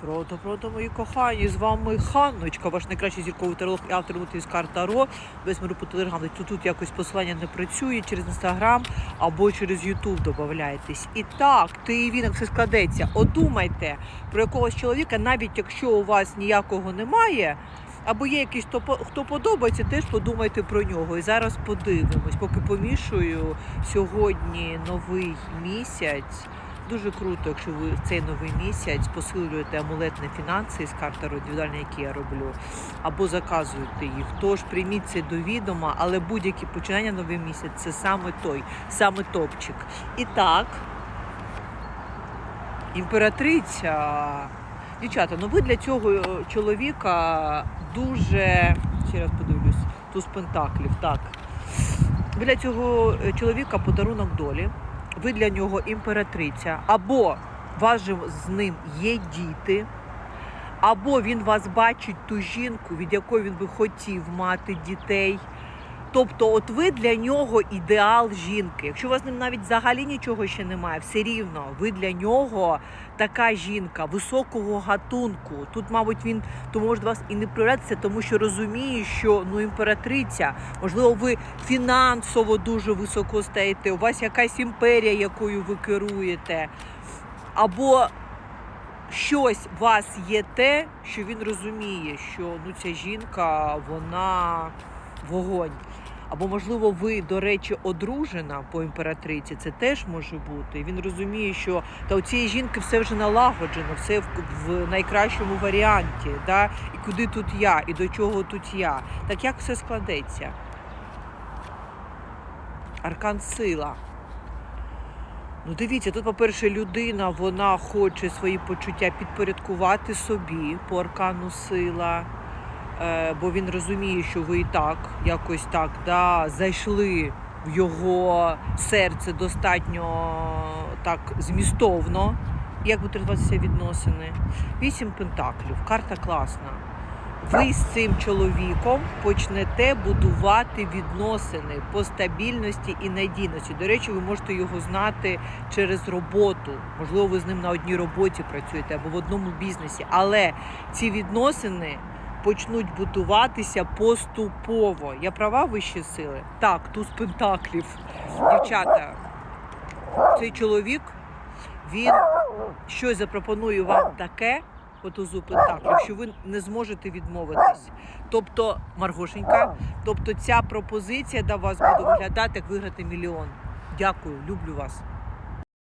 Прото, прото, мої кохані, з вами Ханночка, ваш найкращий зірковий таролог і автор карт Таро. Весь миру по телеграму. Тут, тут якось посилання не працює через інстаграм або через Ютуб додаєтесь. І так, ти і він, все складеться. Одумайте про якогось чоловіка, навіть якщо у вас ніякого немає. Або є якийсь, хто подобається, теж подумайте про нього. І зараз подивимось, поки помішую сьогодні новий місяць. Дуже круто, якщо ви в цей новий місяць посилюєте амулетні фінанси з карти індивідуальні, які я роблю, або заказуєте їх. Тож прийміть це до відома, але будь-які починання новий місяць це саме той, саме топчик. І так, імператриця. Дівчата, ну ви для цього е, чоловіка дуже. Ще раз подивлюсь, туз пентаклів. Так. Для цього е, чоловіка подарунок долі. Ви для нього імператриця, або вас з ним є діти, або він вас бачить ту жінку, від якої він би хотів мати дітей. Тобто, от ви для нього ідеал жінки. Якщо у вас ним навіть взагалі нічого ще немає, все рівно ви для нього така жінка високого гатунку. Тут, мабуть, він то може вас і не проявлятися, тому що розуміє, що ну імператриця, можливо, ви фінансово дуже високо стаєте, у вас якась імперія, якою ви керуєте, або щось у вас є те, що він розуміє, що ну ця жінка, вона вогонь. Або, можливо, ви, до речі, одружена по імператриці, це теж може бути. І Він розуміє, що та у цієї жінки все вже налагоджено, все в, в найкращому варіанті. Да? І куди тут я, і до чого тут я. Так як все складеться? Аркан сила. Ну, дивіться, тут, по-перше, людина вона хоче свої почуття підпорядкувати собі по аркану сила. Е, бо він розуміє, що ви і так якось так да, зайшли в його серце достатньо так змістовно. Як будуть розвиватися відносини? Вісім пентаклів, карта класна. Ви з цим чоловіком почнете будувати відносини по стабільності і надійності. До речі, ви можете його знати через роботу. Можливо, ви з ним на одній роботі працюєте або в одному бізнесі. Але ці відносини почнуть будуватися поступово. Я права вищі сили? Так, туз пентаклів. Дівчата, цей чоловік, він щось запропонує вам таке по тузу пентаклів, що ви не зможете відмовитись. Тобто, Маргошенька, тобто ця пропозиція до вас буде виглядати, як виграти мільйон. Дякую, люблю вас.